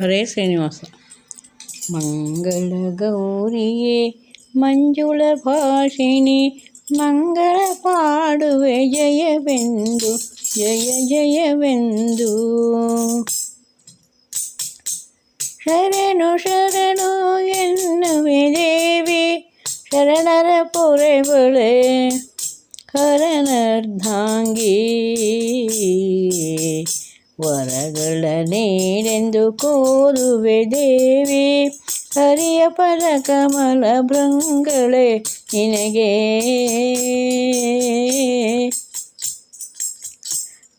ಹರೇ ಶ್ರೀನಿವಾಸ ಮಂಗಳ ಗೌರಿಯೇ ಮಂಜುಳ ಭಾಷಿಣಿ ಮಂಗಳ ಪಾಡುವೆ ಜಯವೆಂದು ಜಯ ಜಯವೆಂದು ಶರಣು ಶರಣು ಎನ್ನುವೆ ದೇವಿ ಶರಣರ ಪೊರೆಬಳೆ ಹರನರ್ಧಾಂಗಿ ವರಗಳ ನೀಡೆಂದು ಕೋರುವೆ ದೇವಿ ಹರಿಯ ಪರ ಕಮಲ ಭೃಂಗಳೇ ನಿನಗೆ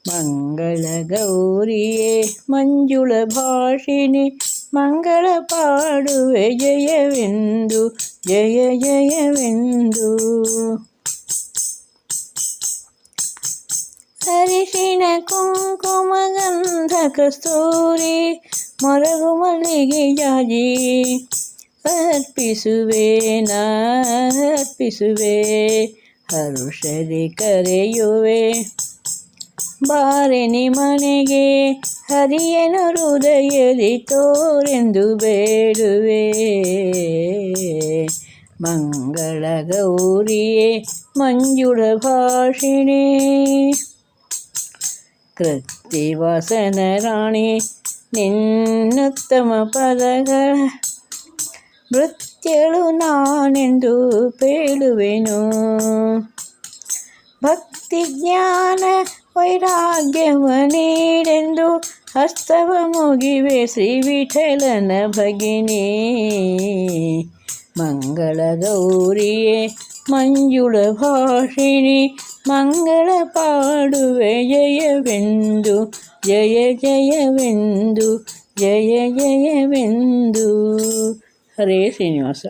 ಮಂಗಳ ಗೌರಿಯೇ ಮಂಜುಳ ಭಾಷಿಣಿ ಮಂಗಳ ಪಾಡುವೆ ಜಯವೆಂದು ಜಯ ಜಯವೆಂದು ಅರಿಶಿಣ ಕುಂಕುಮ ಗಂಧ ಕಸ್ತೂರಿ ಮೊರಗು ಮಲ್ಲಿಗೆ ಜಾಜಿ ಅರ್ಪಿಸುವೆ ನಾ ಅರ್ಪಿಸುವೆ, ಹರುಷದಿ ಕರೆಯುವೆ. ಬಾರೆನಿ ಮನೆಗೆ ಹರಿಯನು ಹೃದಯದಿ ತೋರೆಂದು ಬೇಡುವೆ. ಮಂಗಳ ಗೌರಿಯೇ, ಮಂಜುಳ ಭಾಷಿಣಿ. ಕೃತ್ತಿವಾಸನ ರಾಣಿ, ನಿನ್ನುತ್ತಮ ಪದಗಳ ಮೃತ್ಯಳು ನಾನೆಂದು ಪೇಳುವೆನು. ಭಕ್ತಿ ಜ್ಞಾನ ವೈರಾಗ್ಯವ ನೀಡೆಂದು ಹಸ್ತವ ಮುಗಿವೆ ಶ್ರೀ ವಿಠಲನ ಭಗಿನಿ. ಮಂಗಳ ಗೌರಿಯೇ, ಮಂಜುಳ ಭಾಷಿಣಿ ಮಂಗಳ ಪಾಡುವೆ ಜಯವೆಂದು ಜಯ ಜಯವೆಂದು ಜಯ ಜಯವೆಂದು ಹರೇ ಶ್ರೀನಿವಾಸ